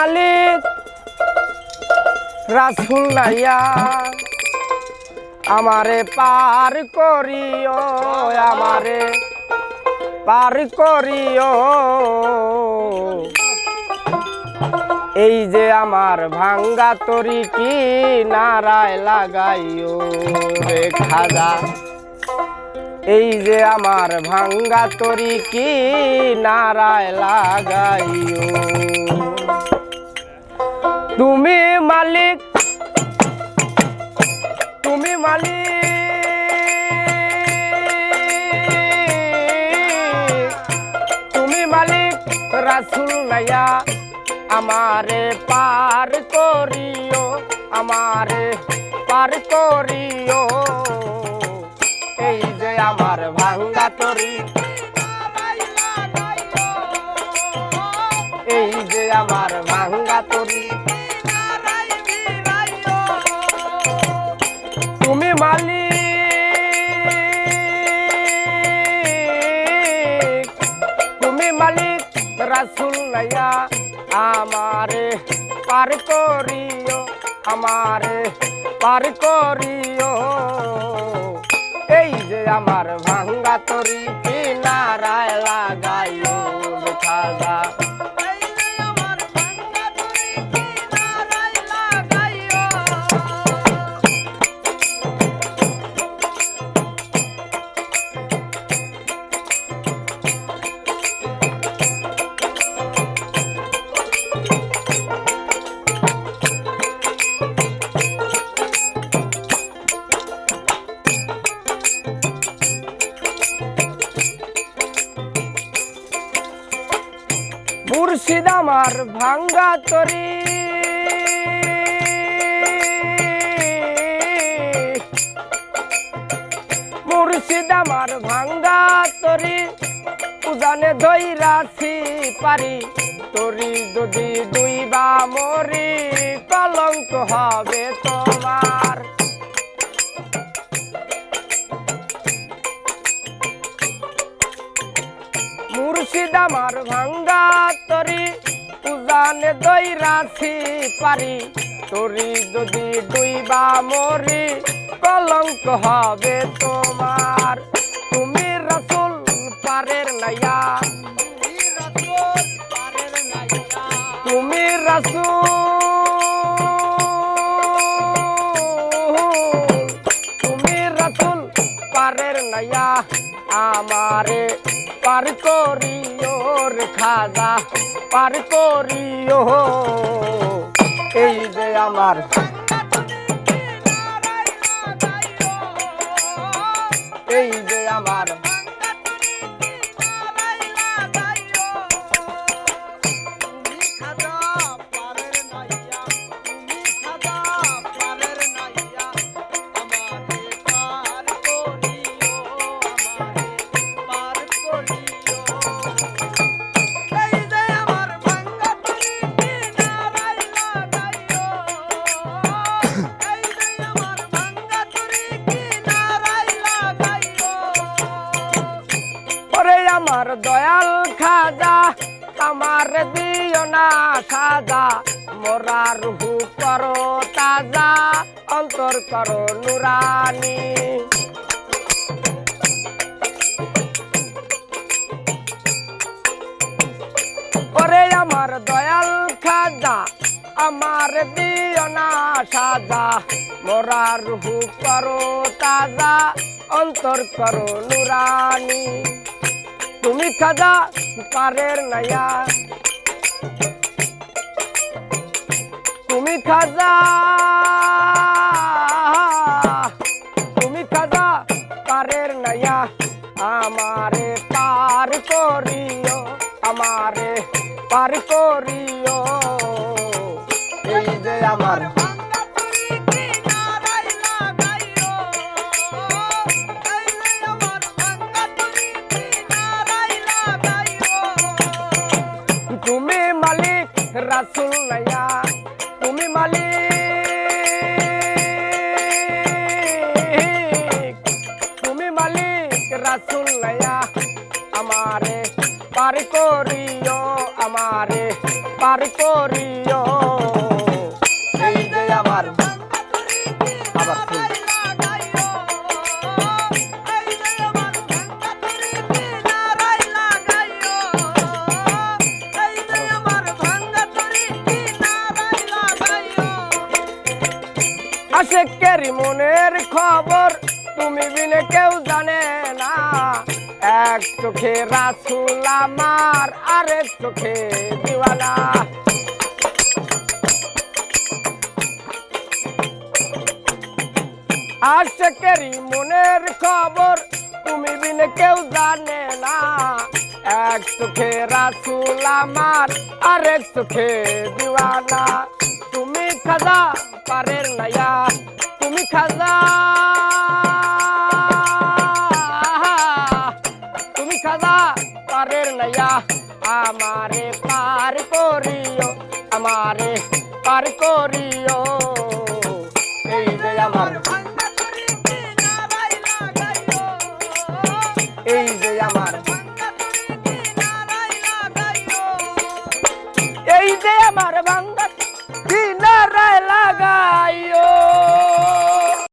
মালিক রাসুল নাইয়া আমারে পার করিও, আমারে পার করিও। এই যে আমার ভাঙ্গা তরি কি নারায় লাগাইও রে খাজা। এই যে আমার ভাঙ্গা তরি কি নারায় লাগাইও। তুমি মালিক তুমি মালিক তুমি মালিক রাসুল নাইয়া আমারে পার করিও, আমারে পার করিও। এই যে আমার ভাঙ্গা তরি, এই যে আমার ভাঙ্গা তরি মালিক, তুমি মালিক রাসুল নাইয়া আমারে পার করিও, আমারে পার করিও। এই যে আমার ভাঙ্গা তরি কিনারায় লাগাইও মুর্শিদ আমার ভাঙ্গা তরি। মুর্শিদ আমার ভাঙ্গা তরি, উজানে ধৈরাছি পারি তরি যদি দুই বা মরি কলঙ্ক হবে তোমার। মুর্শিদ আমার ভাঙ্গা তরি। উজানে দৈরাছি পারি। তরি যদি দুই বা মরি কলঙ্ক হবে তোমার। তুমি রসুল পারের নাইয়া। তুমি রসুল তুমি রসুল পারের নাইয়া। আমারে পার করিও রে খাজা পার করিও। এই যে আমার এই যে আমার আমার দিও না সাজা। মোরা রুহু করো তাজা। অন্তর করো নুরানি। ওরে আমার দয়াল খাজা, আমার দিও না সাজা। মোরা রুহু করো তাজা। অন্তর করো নুরানি। তুমি খাজা পারের নাইয়া তুমি খাজা। তুমি খাজা, পারের নাইয়া আমারে পার করিও, আমারে পার করিও। এই যে আমার মালিক রাসুল নাইয়া তুমি মালিক তুমি মালিক রাসুল নাইয়া আমারে পার করিও আমারে পার করিও। এই যে আমার আবার শুন। আশেকের মনের খবর, তুমি বিনে কেউ জানে না। এক চোখে রাসুল আমার, আরেক চোখে আশেকেরই মনের খবর, তুমি বিনে কেউ জানে না। এক চোখে রাসুল আমার, আরেক চোখে দিওয়ানা। তুমি খাজা পারের নাইয়া তুমি খাজা তুমি খাজা পারের নাইয়া আমারে পার করিও, আমারে পার করিও। এই যে আমার এই যে আমার এই যে আমার বাংলা কিনারায় লাগাইও।